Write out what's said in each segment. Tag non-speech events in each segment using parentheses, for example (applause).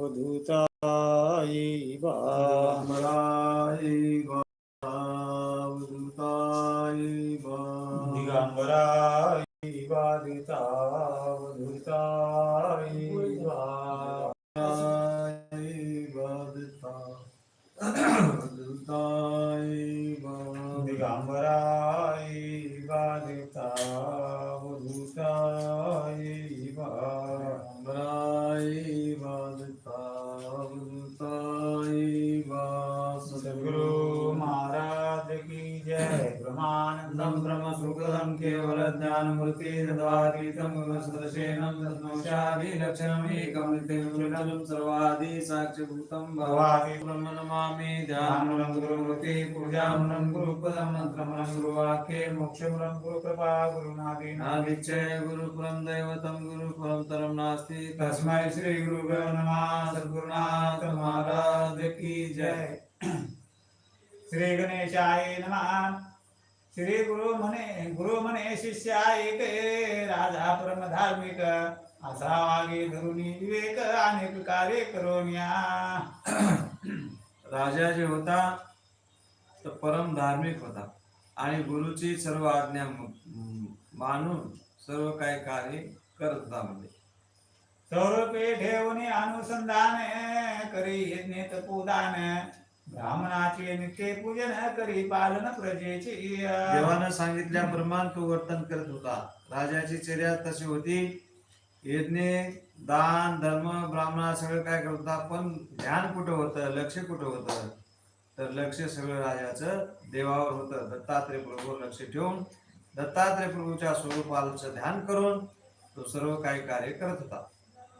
अवधूताय वा साक्षिभूतं भवादि ब्रह्म नमामि ध्यानमूलं गुरुमूर्ति पूजामूलं गुरुपदं मंत्रमूलं गुरुवाक्ये मोक्षमूलं गुरुकृपा गुरुनादीनादिच्छय गुरुपुरं दैवतं गुरुपुरं तरं नास्ति। तस्मै श्री गुरुभ्यो नमः सद्गुरुनाथ महाराज की जय। श्री गणेशाय नमः। श्री गुरु म्हणे गुरु म्हणे शिष्या एक राजा परम धार्मिक। असा वागे धरुणी विवेक अनेक कार्य करोनिया। (clears throat) राजा जे होता तो परम धार्मिक होता आणि गुरुची सर्व आज्ञा मानून सर्व काही कार्य करत होता म्हणजे. स्वरूपे ठेवणे अनुसंधान करी यज्ञ तपोदान ब्राह्मणाचे नित्य पूजन करी पालन प्रजेचे देवानं सांगितल्याप्रमाणे तो वर्तन करत होता. राजाची चर्या तशी होती. यज्ञ दान धर्म ब्राह्मणा सगळं काय करत होता. पण ध्यान कुठं होतं? लक्ष कुठं होतं? तर लक्ष सगळं राजाचं देवावर होतं. दत्तात्रय प्रभूवर लक्ष ठेवून दत्तात्रय प्रभूच्या स्वरूपाचं ध्यान करून तो सर्व काही कार्य करत होता.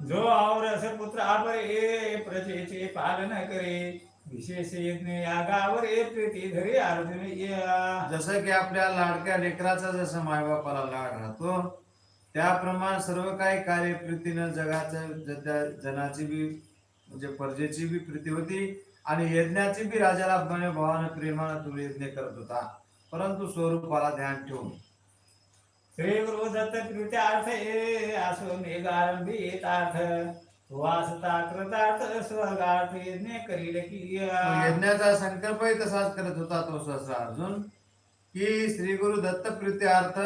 जो आवरस पुत्र आपरे प्रजेचे पालन करे. विशेष यागावर प्रीती धरे अर्जुन या. जसं की आपल्या लाडक्या लेकराचा जसं मायबापाला लाड राहतो त्याप्रमाणे सर्व काही कार्य प्रीतीनं जगाचं ज- त्या जनाची बी म्हणजे प्रजेची बी प्रीती होती आणि यज्ञाची बी राजाला भावानं प्रेमानं तो यज्ञ करत होता. परंतु स्वरूपाला ध्यान ठेवून. श्री गुरु दत्त कृत्यार्थ ये असो मेगारंभी येतार्थ. वासता कृतार्थ स्वर्गार्थ यज्ञ करील की यज्ञाचा संकल्पही तसाच करत होता तो सहसा अर्जुन की श्री गुरु दत्त प्रीत्यार्थ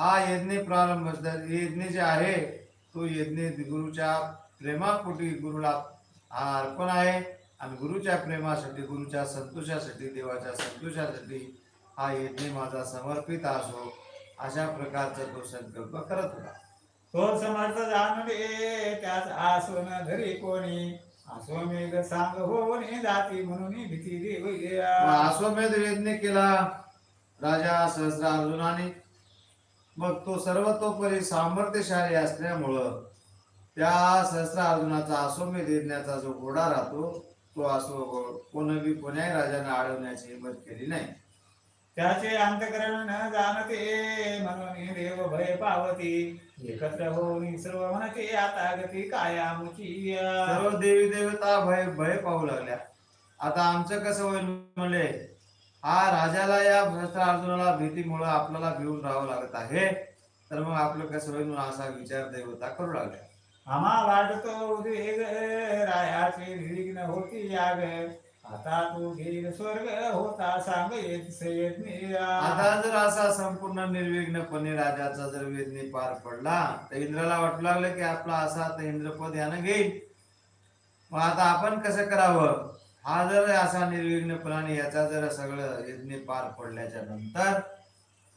हा यज्ञ प्रारंभ यज्ञ जे आहे तो यज्ञ गुरुच्या प्रेमापोटी गुरुला हा अर्पण आहे आणि गुरुच्या प्रेमासाठी गुरुच्या संतोषासाठी देवाच्या संतोषासाठी हा यज्ञ माझा समर्पित असो अशा प्रकारचा तो संकल्प करत होता. तो समर्थ जाणले त्याच आसवन धरी कोणी. आसोमेघ सांग होऊन जाती म्हणून भीती देव मग अश्वमेध यज्ञ केला. राजा सहस्र अर्जुनाने. मग तो सर्वतोपरी सामर्थ्यशाली असल्यामुळं त्या सहस्र अर्जुनाचा अश्वमेध यज्ञाचा जो घोडा राहतो तो असो कोणी कोण्याही राजाने अडवण्याची हिंमत केली नाही. त्याचे अंतकरण न जाणते म्हणून देव भय पावती. एकत्र होऊन सर्व म्हणते आता गती कायामुची सर्व देवी देवता भय भय पाहू लागल्या. आता आमचं कसं होईल म्हणले हा राजाला या सहस्र अर्जुनाला भीतीमुळं आपल्याला भिवून राहावं लागत आहे. तर मग आपलं कसं होईल म्हणून असा विचार देवता करू लागल्या. आम्हा वाटतो उद्वेग रायाचे निर्विघ्न होती याग आता तू घेईल स्वर्ग होता सांग येत सयज्ञ आता जर असा संपूर्ण निर्विघ्नपणे राजाचा जर वेदने पार पडला तर इंद्राला वाटू लागलं की आपला असा आता इंद्रपद यानं घेईल. मग आता आपण कसं करावं? हा जर असा निर्विघ्नपणाने याचा जर सगळं यज्ञ पार पडल्याच्या नंतर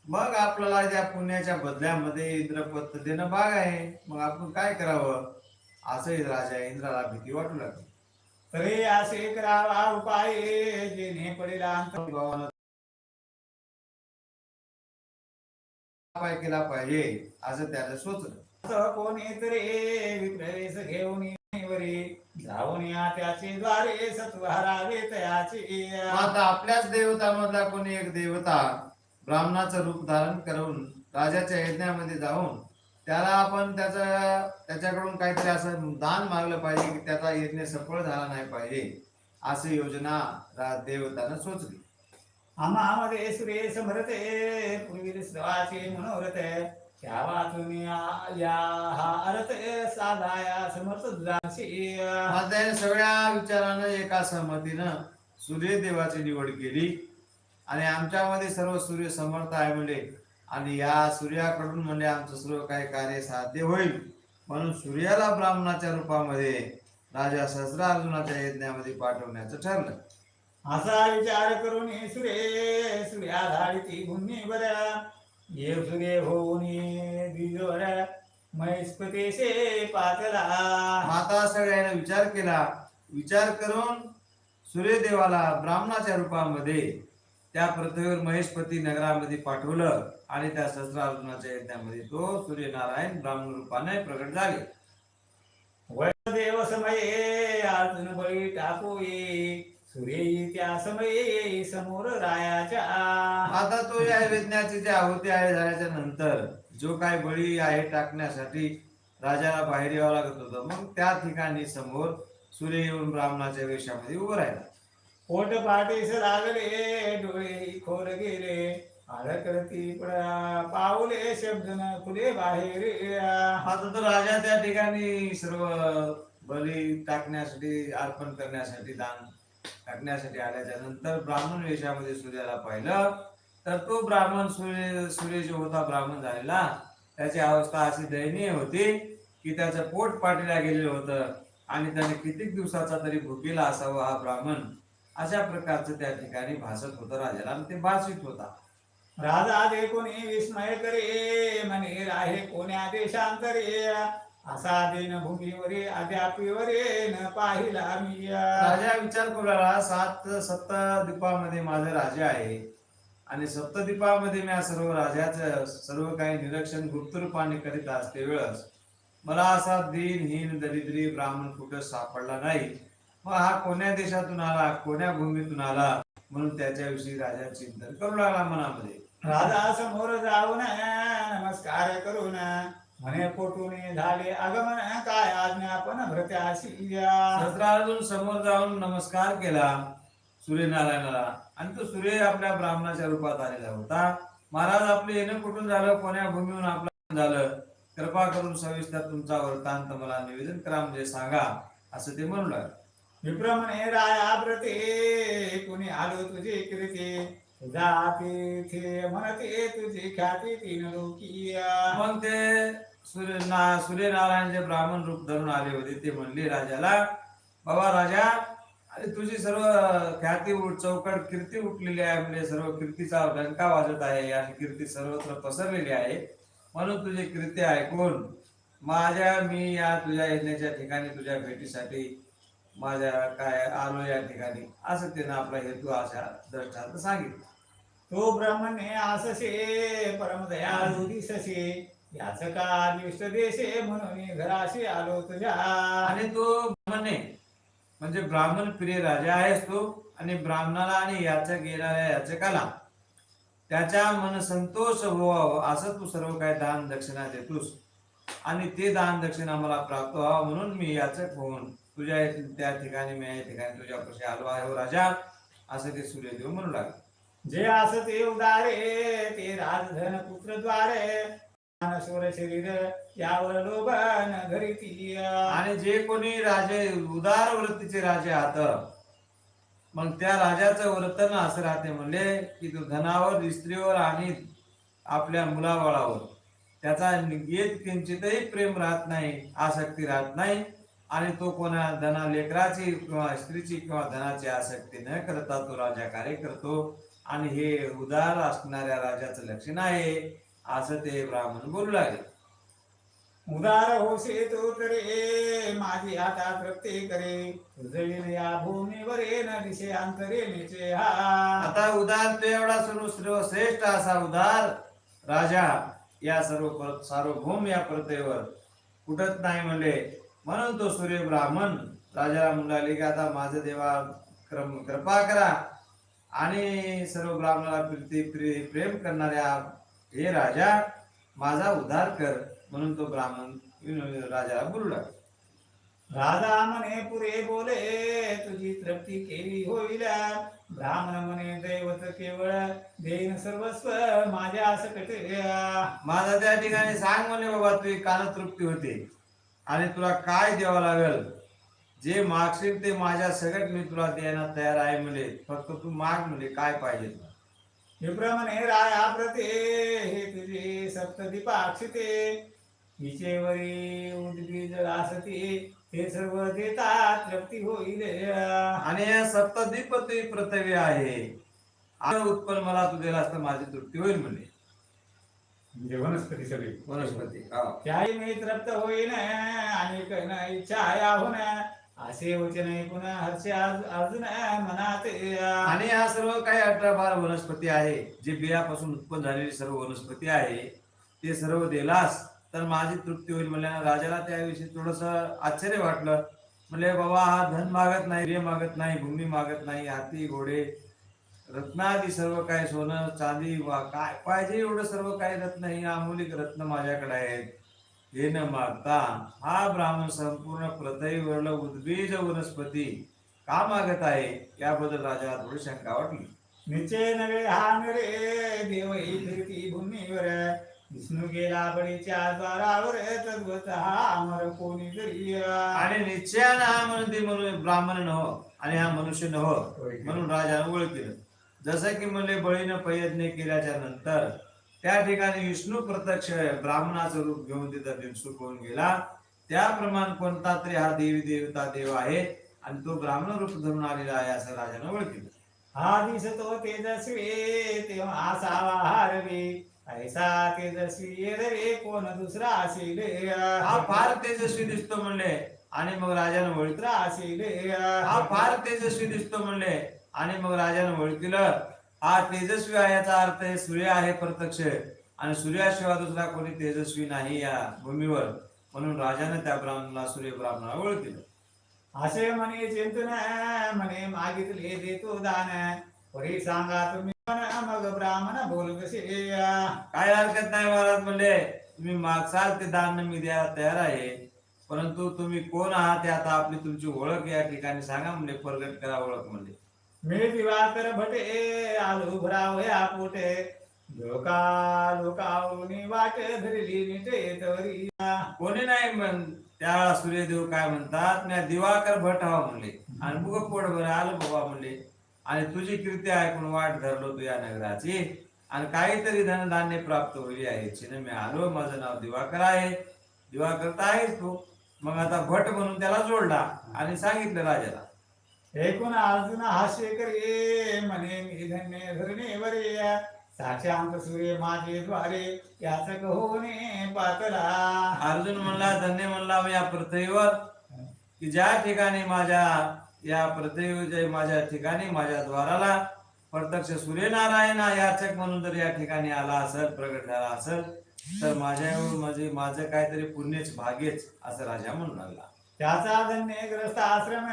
मग आपल्याला त्या पुण्याच्या बदल्यामध्ये इंद्रपद देणं भाग आहे. मग आपण काय करावं? असंही राजा इंद्राला भीती वाटू लागली. तरी असे करावा उपाय जेणे उपाय केला पाहिजे असं त्याला सुचलं कोणीतरी विप्रवेश घेऊन जाऊन या त्याचे द्वारे सत्व हरावे तयाचे आता आपल्याच देवतामधला कोणी एक देवता ब्राह्मणाचं रूप धारण करून राजाच्या यज्ञामध्ये जाऊन त्याला आपण त्याचं त्याच्याकडून काहीतरी असं दान मागलं पाहिजे की त्याचा यज्ञ सफळ झाला नाही पाहिजे. अशी योजना देवतानं सुचली. आम्हामध्ये सुरे समरते पूर्वी श्रवाचे मनोरथ. त्या वाचून या हा अर्थ साधाया समर्थ त्याने सगळ्या विचारानं एका सहमतीनं सूर्यदेवाची निवड केली. आणि आमच्यामध्ये सर्व सूर्य समर्थ आहे म्हणजे आणि या सूर्याकडून म्हणजे आमचं सर्व काही कार्य साध्य होईल. म्हणून सूर्याला ब्राह्मणाच्या रूपामध्ये राजा सहस्रार्जुनाच्या यज्ञामध्ये पाठवण्याचं ठरलं. असा विचार करून सूर्य सूर्या धाडिती बऱ्या ये सूर्य होऊन मैस्पतेशे पातला माता सगळ्याने विचार केला. विचार करून सूर्यदेवाला ब्राह्मणाच्या रूपामध्ये त्या पृथ्वीवर महेशपती नगरामध्ये पाठवलं आणि त्या सहस्रार्जुनाच्या यज्ञामध्ये तो सूर्यनारायण ब्राह्मण रूपाने प्रकट झाले. देव समये अर्जुन बळी टाकू ये सूर्य त्या समये समोर रायाच्या. आता तो या यज्ञाची जी आहुती आहे झाल्याच्यानंतर जो काय बळी आहे टाकण्यासाठी राजाला बाहेर यावं लागत होतं मग त्या ठिकाणी समोर सूर्य येऊन ब्राह्मणाच्या वेशामध्ये उभं राहिला. पोट पाठीस लागले डोळे खोर गेले अडकती पडा पावले शब्द न खुले बाहेर आता तो राजा त्या ठिकाणी सर्व बली टाकण्यासाठी अर्पण करण्यासाठी दान टाकण्यासाठी आल्याच्यानंतर ब्राह्मण वेशामध्ये सूर्याला पाहिलं तर तो ब्राह्मण सूर्य सूर्य जो होता ब्राह्मण झालेला त्याची अवस्था अशी दयनीय होती की त्याचं पोट पाठीला गेलेलं होतं आणि त्याने कितीक दिवसाचा तरी भुकेला असावा हा ब्राह्मण अशा प्रकारचं त्या ठिकाणी भासत होतं राजाला आणि ते भासित होता. राजा दे कोणी विस्मय करे म्हणे राहे कोण्या देशांतरे. असा दिन भूमीवरे अद्यापीवरे न पाहिला मी. राजा विचार करू लागला सात सप्त द्वीपामध्ये माझे राजे आहे. आणि सप्तद्वीपामध्ये मी सर्व राजाचं सर्व काही निरीक्षण गुप्त रूपाने करीत असते वेळस मला असा दिनहीन दरिद्री ब्राह्मण कुठं सापडला नाही. मग हा कोण्या देशातून आला कोण्या भूमीतून आला? म्हणून त्याच्याविषयी राजा चिंतन करू लागला मनामध्ये. राजा समोर जाऊन नमस्कार करून म्हणे पोटून झाले आगमन काय आज्ञापन भृत्याशी सहस्रार्जुन समोर जाऊन नमस्कार केला सूर्यनारायणाला. आणि तो सूर्य आपल्या ब्राह्मणाच्या रूपात आलेला होता. महाराज आपले येणं कुठून झालं? कोण्या भूमीहून आपलं झालं? कृपा करून सविस्तर तुमचा वृत्तांत मला निवेदन करा म्हणजे सांगा असं ते म्हणू लागले. विप्रमणे राया व्रते कुणी आलो तुझे कृती? जाती थे म्हणते तुझी ख्याती तीन लोकी मग ते सूर्य ना सूर्यनारायण जे ब्राह्मण रूप धरून आले होते ते म्हणले राजाला बाबा राजा अरे तुझी सर्व ख्याती उठ चौकट कीर्ती उठलेली आहे म्हणजे सर्व कीर्तीचा डंका वाजत आहे आणि कीर्ती सर्वत्र पसरलेली आहे. म्हणून तुझी कीर्ती ऐकून माझ्या मी या तुझ्या येण्याच्या ठिकाणी तुझ्या भेटीसाठी माझ्या काय आलो या ठिकाणी? असं त्यानं आपला हेतू अशा दृष्टांत सांगितलं. तो ब्रह्मणे आससे परम दयाळू दिससे याच का विष्ट देशे म्हणून घराशी आलो तुझ्या. आणि तो ब्राह्मणे म्हणजे ब्राह्मण प्रिय राजा आहेस तो आणि ब्राह्मणाला आणि याचं गेणाऱ्या याचकाला. त्याच्या मन संतोष व्हावं असं तू सर्व काय दान दक्षिणा देतोस. आणि ते दान दक्षिणा मला प्राप्त व्हावं म्हणून मी याचक होऊन तुझ्या त्या ठिकाणी मी या ठिकाणी तुझ्यापाशी आलो आहे हो राजा. असं ते सूर्यदेव म्हणू लागले. जे आस ते उदारे ते राजधन पुत्रद्वारे शरीर यावर लोभन आणि जे कोणी राजे उदार वृत्तीचे राजे आहात मग त्या राजाचं वर्तन असं राहते म्हणले की तो धनावर स्त्रीवर आणि आपल्या मुलाबाळावर. त्याचा येत किंचितही प्रेम राहत नाही आसक्ती राहत नाही. आणि तो कोणा धना लेकराची किंवा स्त्रीची किंवा धनाची आसक्ती न करता तो राजा कार्य करतो. आणि हे उदार असणाऱ्या राजाचं लक्षण आहे. असं ते ब्राह्मण बोलू लागले. उदार होसे तो तरे माझी आता तृप्ती करे. तुझे या भूमीवर न दिशे अंतरे निचे हा. आता उदार तो एवढा सर्व सर्व श्रेष्ठ असा उदार राजा या सर्व सार्वभौम या पृथ्वीवर कुठत नाही म्हणले. म्हणून तो सूर्य ब्राह्मण राजाला म्हणाले की आता माझं देवा क्रम कृपा करा. आणि सर्व ब्राह्मणाला प्रीती प्रे- प्रेम करणाऱ्या हे राजा माझा उद्धार कर म्हणून तो ब्राह्मण राजाला बोलू लागला राजा म्हणे पुरे बोले तुझी तृप्ती केली होईल. ब्राह्मण म्हणे दैवत केवळ देईन सर्वस्व माझ्या सकट माझा त्या ठिकाणी सांग म्हणे बाबा तुझी कान तृप्ती होते. आणि तुला काय द्यावं लागेल? जे मागशील ते माझ्या सगळ्यात मी तुला द्यायला तयार आहे म्हणे. फक्त तू माग म्हणजे काय पाहिजे तुला. विप्रमणे राया प्रते हे तुझे सप्तदीपाक्षिते हिचेवरी उद्बीज असते ते सर्व देतात तृप्ती होईल. आणि या सप्तदीप तुझी पृथ्वी आहे. उत्पन्न मला तू दिला असता माझी तृप्ती होईल म्हणे. म्हणजे वनस्पती सगळी. वनस्पती हा. त्याही मी तृप्त होईन आणि कन इच्छा या होण असे वचन ऐकून हर्ष अर्ज- अर्जुन मनात आणि हा सर्व काही अठरा बारा वनस्पती आहे जे बियापासून उत्पन्न झालेली सर्व वनस्पती आहे ते सर्व दिलास तर माझी तृप्ती होईल म्हणल्यानं राजाला त्याविषयी थोडस आश्चर्य वाटलं. म्हणले बाबा हा धन मागत नाही प्रिय मागत नाही भूमी मागत नाही हाती घोडे रत्नादी सर्व काही सोनं चांदी वा काय पाहिजे एवढं सर्व काही रत्न? ही अमूलिक रत्न माझ्याकडे आहेत. हे न मागता हा ब्राह्मण संपूर्ण पृथ्वीवरल उद्बीज वनस्पती का मागत आहे? याबद्दल राजाला थोडी शंका वाटली. निश्चय नव्हे हा नरे देव ही फिरती भूमीवर. विष्णू गेला बळीच्या द्वारावर तद्वत हा अमर कोणी तरी आणि निश्चयानं हा म्हणते म्हणून ब्राह्मण नव आणि हा मनुष्य नव म्हणून राजानं ओळखलं. जसं की म्हणले बळीनं प्रयत्न केल्याच्यानंतर त्या ठिकाणी विष्णू प्रत्यक्ष ब्राह्मणाचं रूप घेऊन तिथं बिनसुख होऊन गेला. त्याप्रमाणे कोणता तरी हा देवी देवता देव आहे आणि तो ब्राह्मण रूप धरून आलेला आहे असं राजानं ओळखलं. हा दिसतो तेजस्वी तेव्हा असावा हारवे ऐसा तेजस्वी येरवे कोण दुसरा असेल हा फार तेजस्वी दिसतो म्हणले. आणि मग राजानं ओळखलं असेल हा फार तेजस्वी दिसतो म्हणले. आणि मग राजानं ओळखलं. हा तेजस्वी आहे याचा अर्थ हे सूर्य आहे प्रत्यक्ष. आणि सूर्याशिवाय दुसरा कोणी तेजस्वी नाही या भूमीवर. म्हणून राजाने त्या ब्राह्मणाला सूर्य ब्राह्मणाला ओळखलं. असे म्हणे चिंतन म्हणे मागितले देतो दान. परी सांगा तुम्ही मग ब्राह्मण बोल कसे? काय हरकत नाही महाराज म्हणले. तुम्ही मागसाल ते दान मी द्यायला तयार आहे. परंतु तुम्ही कोण आहात ते आता आपली तुमची ओळख या ठिकाणी सांगा म्हणजे प्रगट करा ओळख म्हणजे मी दिवाकर भटे आलो भराव या पोटे लोका लोकावनी वाट धरली निटे तरी कोणी नाही म्हण त्या सूर्यदेव काय म्हणतात मी दिवाकर भट हवा म्हणले. आणि बुग पोट बरं आलं बाबा म्हणले. आणि तुझी कीर्ती ऐकून वाट धरलो तू या नगराची. आणि काहीतरी धनधान्य प्राप्त होईल याची मी आलो. माझं नाव दिवाकर आहे. दिवाकर तर आहेच तू. मग आता भट म्हणून त्याला जोडला आणि सांगितलं राजाला. एकूण अर्जुन हास्य करे म्हणे मी धन्य धरणे वरे. साक्षांत सूर्य माझे द्वारे याच होणे पातला. अर्जुन म्हणला धन्य म्हणला या पृथ्वीवर की ज्या ठिकाणी माझ्या या पृथ्वीच्या माझ्या ठिकाणी माझ्या द्वाराला प्रत्यक्ष सूर्यनारायण हा याचक म्हणून जर या ठिकाणी आला असेल प्रगट झाला असेल तर माझ्या म्हणजे माझं काहीतरी पुण्यच भाग्यच असं राजा म्हणून लागला. त्याचा धन्य ग्रस्त आश्रम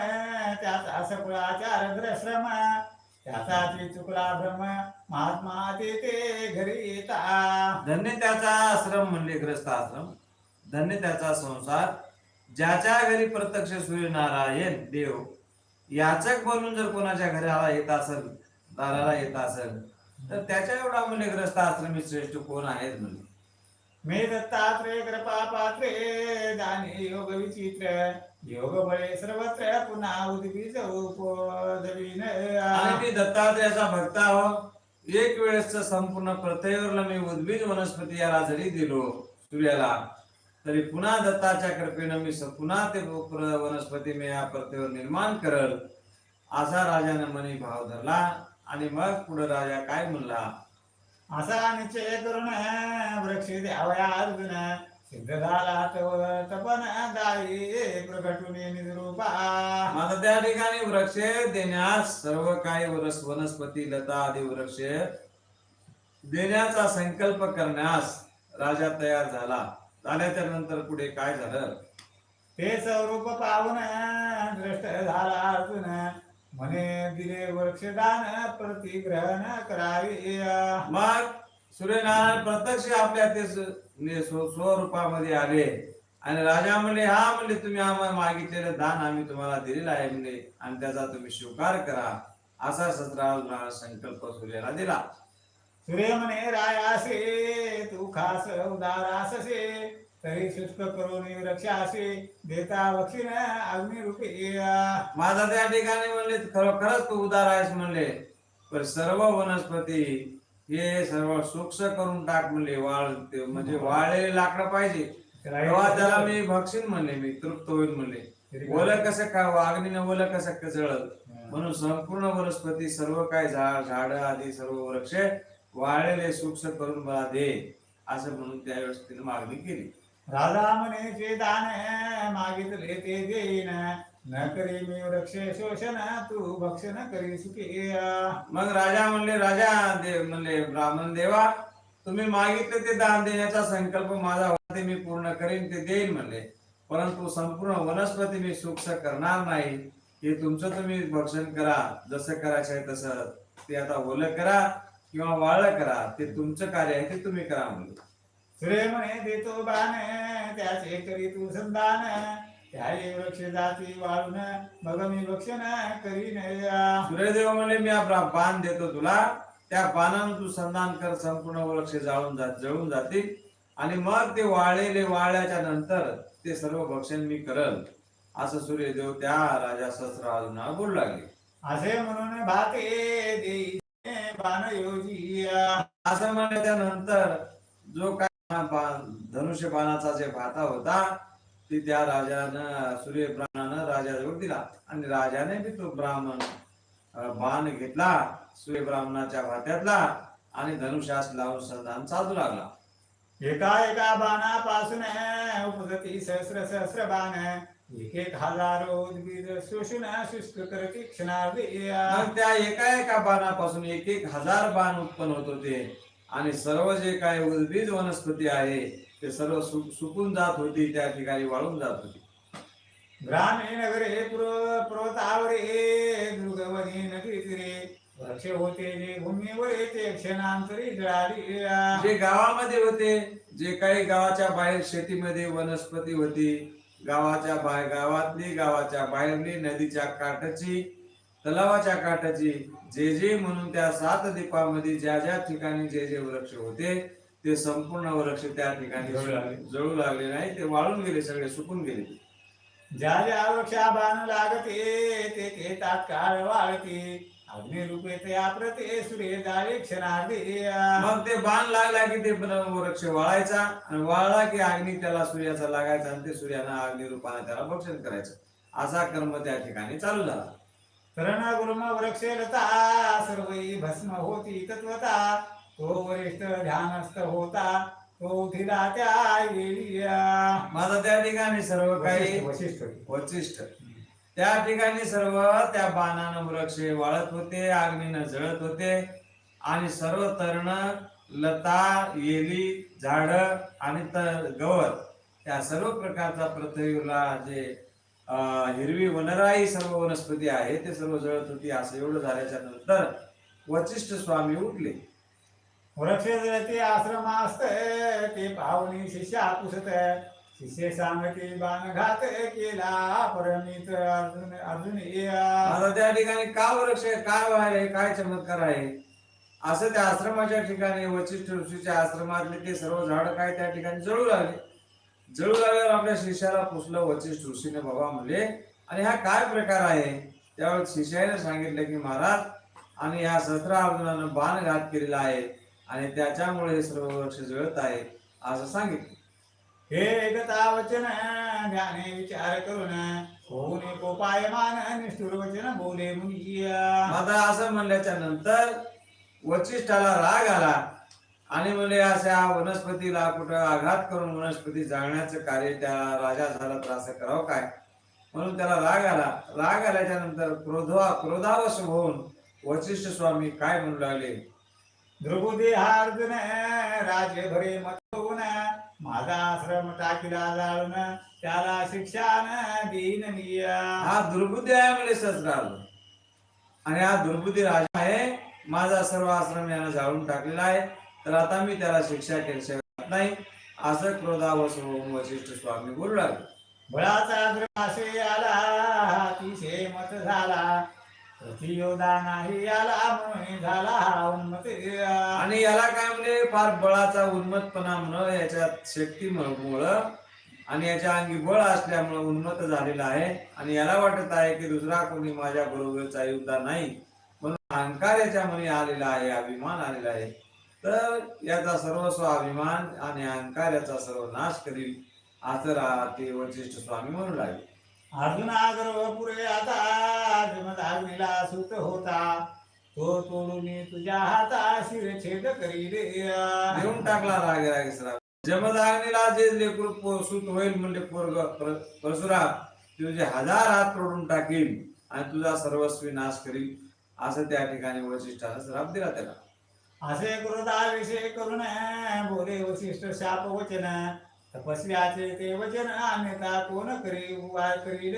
त्याचा सकुळाचार ग्रश्रम त्याचा चुकला भ्रम महात्मा ते घरी येता. धन्य त्याचा आश्रम म्हणले ग्रस्त आश्रम. धन्य त्याचा संसार. ज्याच्या घरी प्रत्यक्ष सूर्यनारायण देव याचक बनून जर कोणाच्या घराला येत असेल दाराला येत असेल तर त्याच्या एवढा म्हणजे ग्रस्त आश्रमी श्रेष्ठ कोण आहेत म्हणजे मे दत्तात्रे कृपा पात्रे दाने योग विचित्र योग बळे सर्वत्र पुन्हा उद्बीज उपदवीन. आणि मी दत्तात्रेयाचा भक्त आहो. एक वेळेस संपूर्ण प्रत्येवरला मी उद्भिज वनस्पती याला जरी दिलो सूर्याला तरी पुन्हा दत्ताच्या कृपेनं मी पुन्हा ते वनस्पती मी या प्रत्येवर निर्माण करल. असा राजाने मनी भाव धरला आणि मग पुढे राजा काय म्हणला? असा निश्चय करून वृक्ष द्यावया अर्जुन सिद्ध झाला तपन दाई प्रकटून निरूपा माझा त्या ठिकाणी वृक्ष देण्यास सर्व काही वरस वनस्पती लता आदी वृक्ष देण्याचा संकल्प करण्यास राजा तयार झाला. झाल्याच्यानंतर पुढे काय झालं? ते स्वरूप पाहून दृष्ट झाला अर्जुन म्हणे दिले वृक्षदान प्रतिग्रहण करावे मग सूर्यनारायण प्रत्यक्ष आपल्या ते स्वरूपामध्ये आले. आणि राजा म्हणले हा म्हणले तुम्ही आम्हाला मागितलेलं दान आम्ही तुम्हाला दिलेलं आहे म्हणले. आणि त्याचा तुम्ही स्वीकार करा. असा सत्राला संकल्प सूर्याला दिला. सूर्य म्हणे रायासे तू खास उदाराससे. तरी शुष्क करून रक्षासे देता बक्षीन अग्निरूपी माझा त्या ठिकाणी म्हणले खरोखरच तू उदार आहेस म्हणले. पण सर्व वनस्पती हे सर्व सूक्ष करून टाक म्हणले वाळ म्हणजे वाळलेले लाकडं पाहिजे. तेव्हा त्याला मी भक्षीन म्हणले मी तृप्त होईल म्हणले. ओलं कसं का अग्नीनं ओलं कसं का जळत म्हणून संपूर्ण वनस्पती सर्व काय झाड झाड आदी सर्व वृक्ष वाळलेले सूक्ष करून मला दे असं म्हणून त्यावेळेस तिने मागणी केली. राधा म्हणे जे दान मागितले ते देईन न करी मी वृक्ष शोषण तू भक्षण करी सुखी मग राजा म्हणले राजा देव म्हणले ब्राह्मण देवा तुम्ही मागितले ते दान देण्याचा संकल्प माझा होता ते मी पूर्ण करीन ते देईन म्हणले. परंतु संपूर्ण वनस्पती मी सुक्ष करणार नाही हे तुमचं तुम्ही भक्षण करा जसं करायचं आहे तसं. ते आता ओलं करा किंवा वाळ करा ते तुमचं कार्य आहे ते तुम्ही करा म्हणले. म्हणे देतो बाण त्याचे करी तू संधान त्याही वृक्ष जाती वाळून मग मी भक्षण करीन सूर्यदेव म्हणले मी आपला बाण देतो तुला. त्या बाणानं तू संधान कर संपूर्ण वृक्ष जाळून जात जळून जातील. आणि मग ते वाळलेले वाळल्याच्या नंतर ते सर्व भक्षण मी करल. असं सूर्यदेव त्या राजा सहस्रार्जुना बोलू लागले. असे म्हणून भाते देई बाण योजी असं म्हणल्याच्या नंतर जो काय बा- धनुष्य बाणाचा जे भाता होता ते त्या राजानं सूर्य ब्राह्मणानं राजाजवळ दिला. आणि राजाने बी तो ब्राह्मण बाण घेतला सूर्य ब्राह्मणाच्या भात्यातला आणि धनुष्यास लावून संधान साधू लागला. एका एका बाणापासून उपजती सहस्र सहस्र बाण एक एक हजारो उद्भिद शोषून शुष्क करती क्षणार्धी त्या एका एका बाणापासून एक एक हजार बाण उत्पन्न होत होते. आणि सर्व जे काय उद्भिज वनस्पती आहे ते सर्व सुकून जात होती त्या ठिकाणी वाळून जात होती. ग्रामे नगरे पूर्व पर्वतावरे दुर्गवनी नदी तीरे वृक्ष होते जे भूमीवर ते क्षणांतरी जळाली. जे गावामध्ये होते जे काही गावाच्या बाहेर शेतीमध्ये वनस्पती होती गावाच्या बाहेर गावातली गावाच्या बाहेरली नदीच्या काठाची तलावाच्या काठाची जे जे म्हणून त्या सात दीपामध्ये ज्या ज्या ठिकाणी जे जे वृक्ष होते ते संपूर्ण वृक्ष त्या ठिकाणी जळू लागले. नाही ते वाळून गेले सगळे सुकून गेले. ज्या ज्या वृक्षा बाण लागते ते ते तात्काळ वाळते. अग्निरूपे ते aprते सूर्य जाळे क्षणार्धी. मग ते बाण लागला की ते वृक्ष वाळायचा आणि वाळला की अग्नी त्याला सूर्याचा लागायचा आणि ते सूर्यानं अग्नी रूपाने त्याला भक्षण करायचं. असा कर्म त्या ठिकाणी चालू झाला. तरण गुरुम वृक्ष लता सर्व भस्म होती तत्वता तो वरिष्ठ ध्यानस्थ होता तो थिरा त्या येळी माझा त्या ठिकाणी सर्व काही वशिष्ठ वचिष्ठ त्या ठिकाणी सर्व त्या बाणानं वृक्ष वाळत होते अग्नीनं जळत होते. आणि सर्व तरण लता येली झाड आणि त- गवत त्या सर्व प्रकारचा पृथ्वीला जे हिरवी वनराई सर्व वनस्पती आहे ते सर्व जळत होती असं एवढं झाल्याच्यानंतर वचिष्ठ स्वामी उठले. वृक्ष जळते आश्रम असत ते पाहुणी शिष्या पुसत शिष्य सांगते बाण घात केला परमित अर्जुन अर्जुन या आता त्या ठिकाणी का वृक्ष काय आहे? काय चमत्कार आहे? असं त्या आश्रमाच्या ठिकाणी वचिष्ठ ऋषीच्या आश्रमातले ते सर्व झाड काय त्या ठिकाणी जळू लागले. जळू लागल्यावर आपल्या शिष्याला पुसलं वचिष्ठ ऋषीने बाबा म्हणले आणि हा काय प्रकार आहे? त्यावेळेस शिष्याने सांगितलं की महाराज आणि या सतरा अर्जुनानं बाण घात केलेला आहे आणि त्याच्यामुळे सर्व वृक्ष जळत आहे असं सांगितलं. हे एकता वचन ध्याने विचार करून होऊन कोपायमान निष्ठुर वचन बोले मुनी आता असं म्हणल्याच्या नंतर वचिष्ठाला राग आला. आणि म्हणजे अशा वनस्पतीला कुठं आघात करून वनस्पती जाळण्याचं कार्य त्या राजा झाला तर असं करावं काय? म्हणून त्याला राग आला. राग आल्याच्यानंतर क्रोधा क्रोधावश होऊन वचिष्ठ स्वामी काय म्हणू लागले? द्रौपदी हा अर्जुन राजे भरे मत होऊन माझा आश्रम टाकीला जाळून त्याला शिक्षान देईन मी हा दुर्बुद्धी आहे म्हणजे सहस्रार्जुन आणि हा दुर्बुद्धी राजा आहे माझा सर्व आश्रम यानं जाळून टाकलेला आहे. तर आता मी त्याला शिक्षा केल्याशिवाय नाही. असं क्रोधावश होऊन वशिष्ठ स्वामी बोलू लागले बळाचा द्रासे आला अतिशय मत झाला. प्रतियोदा नाही म्हणून झाला उन्मत आणि याला काय म्हणजे फार बळाचा उन्मतपणा म्हणून याच्यात शक्ती मुळे आणि याच्या अंगी बळ असल्यामुळे उन्मत झालेला आहे. आणि याला वाटत आहे की दुसरा कोणी माझ्या बरोबरचा युद्धा नाही. म्हणून अहंकार याच्या मनी आलेला आहे अभिमान आलेला आहे. तर याचा सर्वस्व अभिमान आणि अहंकार याचा सर्व नाश करील असं ते वशिष्ठ स्वामी म्हणू लागले. अर्जुना गर्व पुरे आता जमदाग्नीला सुत होता. तो तोडून तुझ्या हाता शिरछेद करी रे घेऊन टाकला रागे रागे सरा. जमदाग्नीला जे लेकरू सूत होईल म्हणजे पोरग पर- परशुराम तुझे हजार हात तोडून टाकील आणि तुझा सर्वस्वी नाश करील असं त्या ठिकाणी वशिष्ठानं श्राप दिला त्याला. असे क्रोधाविषय करून बोले वशिष्ठ शाप वचन तपस्व्याचे ते वचन अन्यथा कोण करी उपाय करी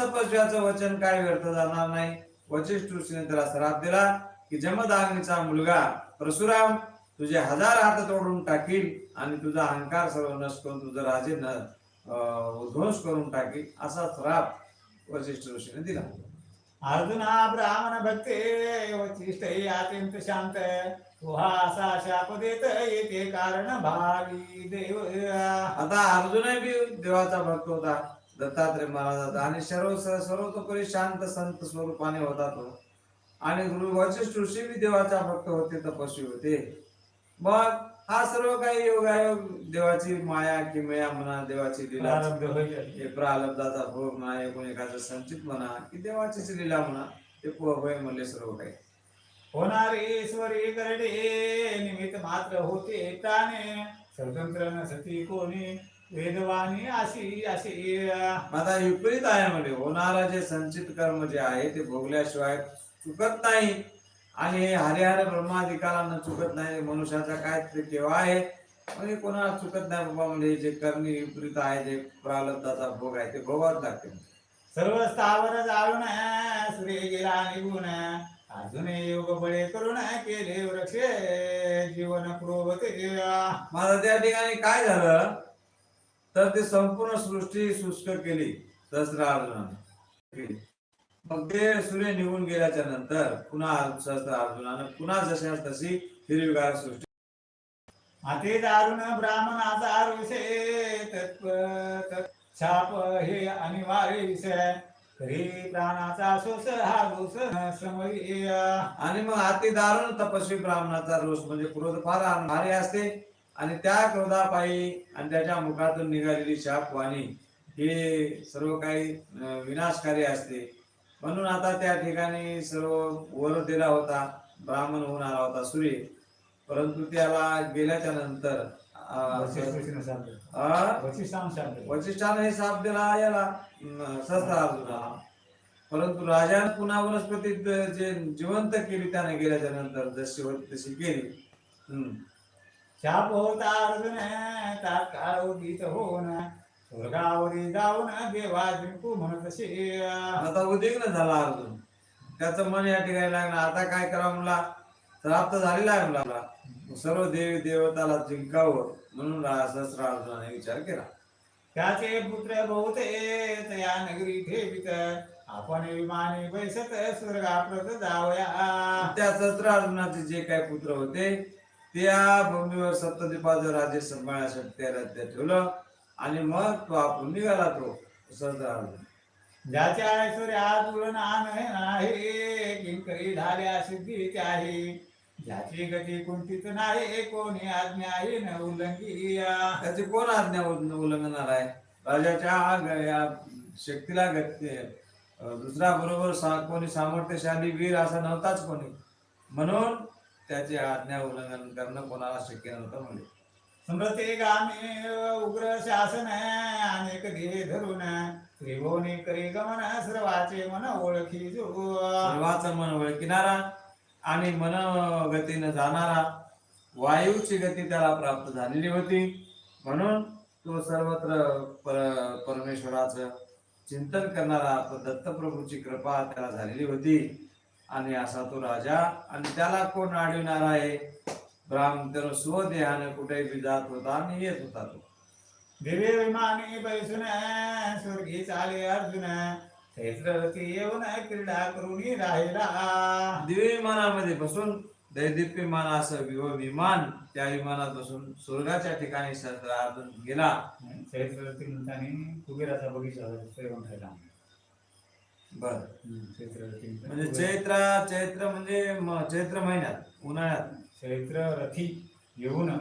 तपस्व्याचं वचन काय व्यर्थ जाणार नाही. वशिष्ठ ऋषीने त्याला श्राप दिला की जमदाग्नीचा मुलगा परशुराम तुझे हजार हात तोडून टाकील आणि तुझा अहंकार सर्व नष्ट करून तुझं राजे न अं, करून टाकील असा श्राप वशिष्ठ ऋषीने दिला. अर्जुना ब्राह्मण भक्ते वचिष्ठ हे अत्यंत शांत तो हा असा शाप देत येते कारण भावी देव आता अर्जुनही बी देवाचा भक्त होता दत्तात्रय महाराजाचा आणि सर्व सर्वतोपरी शांत संत स्वरूपाने होता तो आणि गुरु वशिष्ठ ऋषी बी देवाचा भक्त होते तपस्वी होते मग हा सर्व काही योगायोग देवाची माया किमया म्हणा देवाची लीला. हे प्रारब्धाचा भोग म्हणा हे कोणी एखादं संचित म्हणा की देवाचीच लीला म्हणा ते पो- होय म्हणले सर्व काही. होणारे ईश्वरी करडे निमित्त मात्र होते ताने. स्वतंत्र नसती कोणी? वेदवाणी अशी अशी. आता विपरीत आहे म्हणजे होणारा जे संचित कर्म जे आहे ते भोगल्याशिवाय चुकत नाही. आणि हरिहर ब्रह्माधिकारानं चुकत नाही मनुष्याचा काय केव्हा आहे. म्हणजे कोणाला चुकत नाही बाबा म्हणजे जे करणी विपरीत आहे जे प्रारब्धाचा भोग आहे ते भोगावं लागते. सर्व स्थावर जाळून सूर्य गेला निघून अजून योग बळे करून केले वृक्ष. जीवन पुरोवते माझा त्या ठिकाणी काय झालं? तर ते संपूर्ण सृष्टी शुष्क केली सहस्रार्जुनाने केली. मग ते सूर्य निघून गेल्याच्यानंतर पुन्हा सहस्त्र अर्जुनानं पुन्हा जशा तशी हिरवीगार सृष्टी. माते दारुण ब्राह्मणाचा ऋषे तत्व तत्- शाप हे अनिवार्य विषय तरी प्राणाचा शोष हा दोष समय आणि मग अति दारुण तपस्वी ब्राह्मणाचा रोष म्हणजे क्रोध फार भारी असते. आणि त्या क्रोधापायी आणि त्याच्या मुखातून निघालेली शापवाणी हे सर्व काही विनाशकारी असते. म्हणून आता त्या ठिकाणी सर्व वर दिला होता ब्राह्मण होऊन आला होता सूर्य. परंतु त्याला गेल्याच्यानंतर वशिष्ठान हे साप दिला याला सस्ता अर्जुनाला परंतु राजाने पुन्हा वनस्पती जे जिवंत केली त्याने गेल्याच्यानंतर जशी होती तशी केली. हम्म. शाप होता अर्जुन तात्काळ हो ना स्वर्गावरी जाऊन देवा जिंकू म्हणत असे आता उद्विग्न झाला अर्जुन. त्याचं मन या ठिकाणी लागलं. आता काय करावं म्हणला प्राप्त झालेला आहे म्हणला सर्व देवी देवताला जिंकावं म्हणून सहस्र अर्जुनाने विचार केला. त्याचे पुत्र बहुते तया नगरी ठेवित. आपण विमाने बैसत स्वर्गाप्रत जावया त्या सहस्र अर्जुनाचे जे काही पुत्र होते त्या भूमीवर सप्तद्वीपाचं राज्य सांभाळण्यासाठी त्या राज्यात ठेवलं. आणि मग तो आपण निघाला तो सहस्र अर्जुन ज्याच्या ऐश्वर्या तुलना नाही किंकरी झाल्या सिद्धी त्याही ज्याची गती कुंठित नाही कोणी आज्ञा आहे न उल्लंघी त्याची कोण आज्ञा उल्ल- उल्लंघणार आहे? राजाच्या शक्तीला गती दुसऱ्या बरोबर सा कोणी सामर्थ्यशाली वीर असा नव्हताच कोणी. म्हणून त्याची आज्ञा उल्लंघन करणं कोणाला शक्य नव्हतं म्हणजे स्मृती गामी उग्र शासन अनेक देह धरून त्रिभुवनी करी गमन सर्वाचे मन ओळखी जो. सर्वाचं मन ओळखिणारा आणि मन गतीनं जाणारा वायूची गती त्याला प्राप्त झालेली होती. म्हणून तो सर्वत्र पर परमेश्वराचं चिंतन करणारा तो दत्तप्रभूची कृपा त्याला झालेली होती. आणि असा तो राजा आणि त्याला कोण अडविणार आहे? ब्राह्मण तर स्वदेहाने कुठे बी जात होता आणि येत होता तो. दिव्य विमानी बैसून स्वर्गी चाले अर्जुन. चैत्ररथी येऊन क्रीडा करून राहिला. दिव्य विमानामध्ये बसून दैदिप्यमान असं विव- विमान त्या विमानात बसून स्वर्गाच्या ठिकाणी सहस्रार्जुन गेला. चैत्ररथी म्हणताना कुबेराचा बगीचा राहिला बर. हम्म, चैत्ररथी म्हणजे चैत्र चैत्र म्हणजे चैत्र महिन्यात उन्हाळ्यात. चैत्ररथी येऊन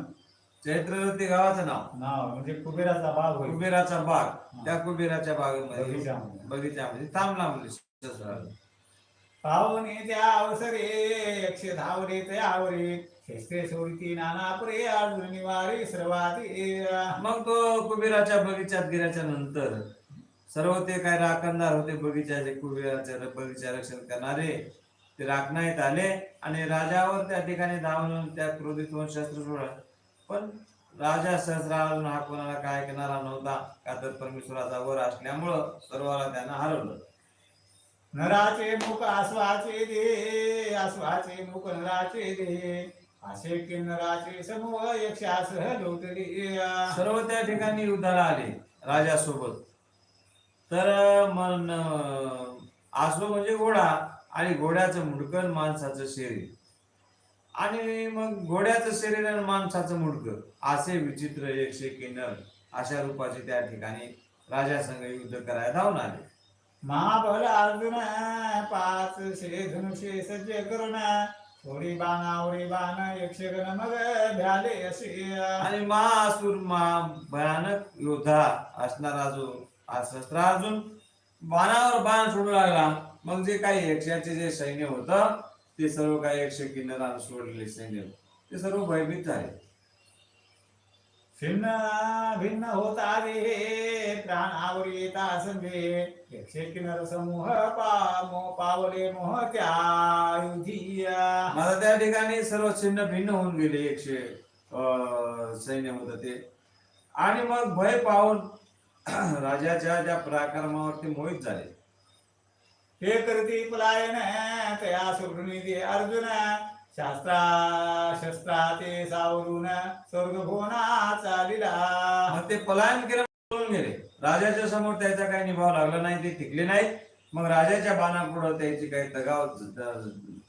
चैत्र ते गावाचं नाव. नाव म्हणजे कुबेराचा बाग होईल कुबेराचा बाग. त्या कुबेराच्या बागेमध्ये बगीचामध्ये. बगीच्यामध्ये थांबला म्हणजे सहस्रार्जुन पाहुणे त्या अवसरे एकशे धावरे त्यावरे शेस्ते सोडती नानापुरे अर्जुन निवारी सर्वाती. मग तो कुबेराच्या बगीच्यात गेल्याच्यानंतर सर्व ते काय राखणदार होते बगीच्याचे कुबेराचे र- बगीचा रक्षण करणारे? ते राखण्यात आले आणि राजावर त्या ठिकाणी धावून त्या क्रोधित होऊन शस्त्र सोडलं. पण राजा सहस्रार्जुन हा कोणाला काय करणारा नव्हता का तर परमेश्वराचा वर असल्यामुळं सर्वाला त्यानं हरवलं. नराचे मुख आसवाचे दे आसवाचे मुख नराचे दे. असे की नराचे समूह यक्षास सर्व त्या ठिकाणी युद्धाला आले राजा सोबत तर मन आसो म्हणजे घोडा. आणि घोड्याचं मुडकं माणसाचं शरीर. आणि मग घोड्याचं शरीर आणि माणसाचं मुडकं असे विचित्र एकशे किन्नर अशा रूपाचे त्या ठिकाणी राजासंग युद्ध करायला धावून आले. महाबल अर्जुन पाच शे धनुषे सज्ज करून थोडी बाणावरी बाण यक्षगण मग भ्याले असे. आणि महासुर मा भयानक योद्धा असणारा जो हा शस्त्रार्जुन बाणावर बाण सोडू लागला. मग जे काही यक्षाचे जे सैन्य होतं ते सर्व काही यक्ष किन्नरानं सोडलेले सैन्य ते सर्व भयभीत झाले. छिन्न भिन्न होता रे प्राणावर येता संभे एकशे किन्नर समूह पामो पावले मोह त्या मला त्या ठिकाणी सर्व छिन्न भिन्न होऊन गेले एकशे सैन्य होत ते. आणि मग भय पाहून (clears throat) राजाच्या ज्या पराक्रमावरती मोहित झाले. ते करती पलायन तया सुरुणी दे अर्जुन। शास्त्रा शस्त्रा ते सावरून स्वर्ग भुवना चालिला। मग ते पलायन केलं पळून गेले. राजाच्या समोर त्याचा काही निभाव लागला नाही ते टिकले नाहीत. मग राजाच्या बाणापुढं त्याची काही तगाव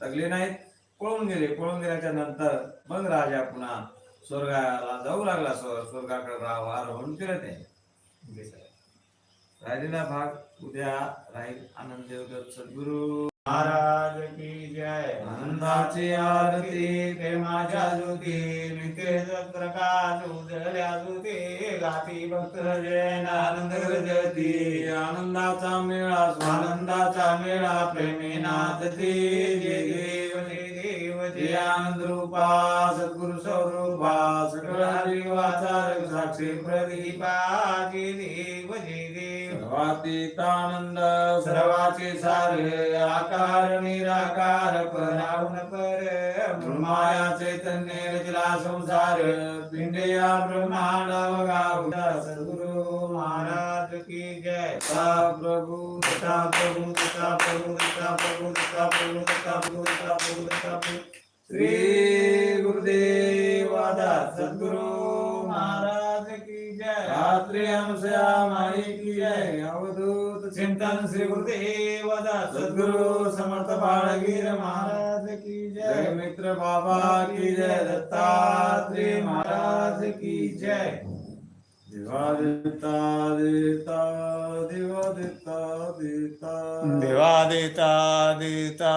तगले नाहीत. पळून गेले. पळून गेल्याच्यानंतर मग राजा पुन्हा स्वर्गाला जाऊ लागला. स्व- स्वर्गाकडे आरोहण फिरत आहे. राहिलेला भाग उद्या राहील आनंद देवदत्त सद्गुरु. महाराज की जय. आनंदाची आरती ते माझ्या ज्योती. नित्य प्रकाश उजळल्या ज्योती. गाती भक्त जय आनंद गर्जती आनंदाचा मेळा स्वानंदाचा मेळा प्रेमीनाथ ते जय देव जय देव जय आनंद रूपा सद्गुरु स्वरूपा सकळ हरिवाचा साक्षी प्रदीपा जय देव जय देव सर्वातीतानंद सर्वाचे सारे आकार निराकार परावण पर ब्रह्माया चैतन्य रचिला संसार। पिंडया ब्रह्मांड वगावता सद्गुरु महाराज की जय। सा प्रभु तथा प्रभु तथा प्रभु तथा प्रभु तथा प्रभु तथा प्रभु तथा प्रभु तथा प्रभु। श्री गुरुदेव दास सद्गुरु महाराज की जय। रात्रि अनुसया माई की जय। अवधूत चिंतन श्री गुरुदेव दास सद्गुरु समर्थ बाळगीर महाराज की जय। जय मित्र बाबा की जय दत्तात्रेय महाराज की जय। देवा देता देता देवा देता देता देवा देता देता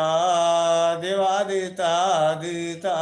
देवा देता देता